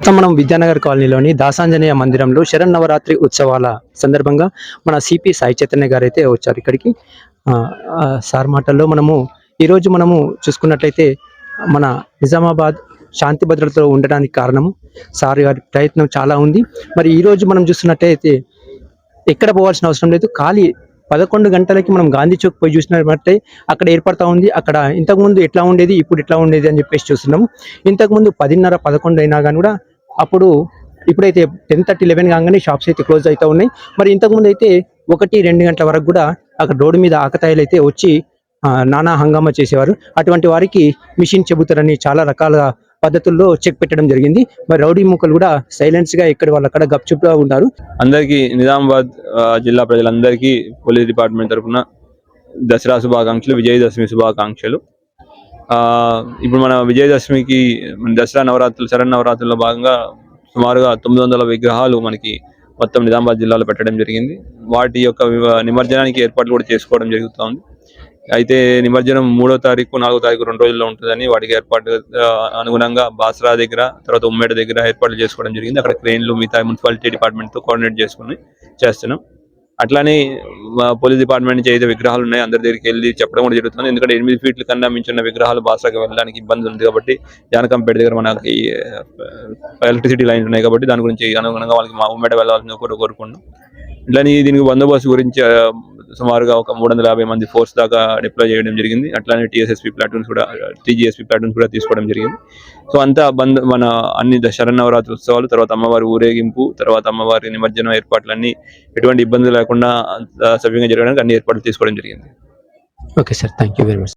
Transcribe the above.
మనం విద్యానగర్ కాలనీలోని దాసాంజనేయ మందిరంలో శరన్నవరాత్రి ఉత్సవాల సందర్భంగా మన సిపి సాయి చైతన్య గారు అయితే వచ్చారు ఇక్కడికి. సార్ మాటల్లో మనము ఈరోజు మనము చూసుకున్నట్లయితే మన నిజామాబాద్ శాంతి భద్రతలో ఉండడానికి కారణము సార్ గారి ప్రయత్నం చాలా ఉంది. మరి ఈరోజు మనం చూస్తున్నట్టయితే ఎక్కడ పోవాల్సిన అవసరం లేదు. ఖాళీ పదకొండు గంటలకి మనం గాంధీ చౌక్ పోయి చూసినట్టే అక్కడ ఏర్పడతా ఉంది. అక్కడ ఇంతకుముందు ఎట్లా ఉండేది ఇప్పుడు ఎట్లా ఉండేది అని చెప్పేసి చూస్తున్నాం ఇంతకుముందు పదిన్నర పదకొండు అయినా కానీ కూడా అప్పుడు ఇప్పుడైతే టెన్ థర్టీ లెవెన్ కాగానే షాప్స్ అయితే క్లోజ్ అవుతూ ఉన్నాయి. మరి ఇంతకుముందు అయితే ఒకటి రెండు గంటల వరకు కూడా అక్కడ రోడ్డు మీద ఆకతాయిలు అయితే వచ్చి నానా హంగామా చేసేవారు. అటువంటి వారికి మిషన్ చెబుతారని చాలా రకాలుగా పద్ధతుల్లో చెక్ పెట్టడం జరిగింది. మరి రౌడీ ముక్కలు కూడా సైలెన్స్గా ఇక్కడ వాళ్ళు అక్కడ గప్చుప్గా ఉన్నారు. అందరికీ నిజామాబాద్ జిల్లా ప్రజలందరికీ పోలీస్ డిపార్ట్మెంట్ తరఫున దసరా శుభాకాంక్షలు విజయదశమి శుభాకాంక్షలు. ఆ, ఇప్పుడు మన విజయదశమికి దసరా నవరాత్రులు శరణ్ నవరాత్రుల్లో భాగంగా సుమారుగా తొమ్మిది వందల విగ్రహాలు మనకి మొత్తం నిజామాబాద్ జిల్లాలో పెట్టడం జరిగింది. వాటి యొక్క నిమజ్జనానికి ఏర్పాట్లు కూడా చేసుకోవడం జరుగుతోంది. అయితే నిమజ్జనం మూడో తారీఖు నాలుగో తారీఖు రెండు రోజుల్లో ఉంటుందని వాటికి ఏర్పాటు అనుగుణంగా బాసరా దగ్గర తర్వాత ఉమ్మేడ దగ్గర ఏర్పాట్లు చేసుకోవడం జరిగింది. అక్కడ క్రెయిన్లు మిగతా మున్సిపాలిటీ డిపార్ట్మెంట్తో కోఆర్డినేట్ చేసుకుని చేస్తున్నాం. అట్లానే పోలీస్ డిపార్ట్మెంట్ నుంచి అయితే విగ్రహాలు ఉన్నాయి అందరి దగ్గరికి వెళ్ళి చెప్పడం కూడా జరుగుతుంది. ఎందుకంటే ఎనిమిది ఫీట్ల కన్నా మించిన విగ్రహాలు బాసరాకి వెళ్ళడానికి ఇబ్బంది ఉంది కాబట్టి జానకంపేట దగ్గర మనకి ఎలక్ట్రిసిటీ లైన్స్ ఉన్నాయి కాబట్టి దాని గురించి అనుగుణంగా వాళ్ళకి మా ఉమ్మేడ వెళ్ళాలని కూడా కోరుకున్నాం ఇట్లానే దీనికి బందోబస్తు గురించి సుమారుగా ఒక మూడు వందల యాభై మంది ఫోర్స్ దాకా డిప్లాయ్ చేయడం జరిగింది. అట్లానే టీఎస్ఎస్పీ ప్లాటూన్స్ కూడా టీజీఎస్పీ ప్లాటూన్స్ కూడా తీసుకోవడం జరిగింది. సో అంతా బంద్ మన అన్ని శరన్నవరాత్రి ఉత్సవాలు తర్వాత అమ్మవారి ఊరేగింపు తర్వాత అమ్మవారి నిమజ్జనం ఏర్పాట్లన్నీ ఎటువంటి ఇబ్బందులు లేకుండా సవ్యంగా జరగడానికి అన్ని ఏర్పాట్లు తీసుకోవడం జరిగింది. Okay sir thank you very much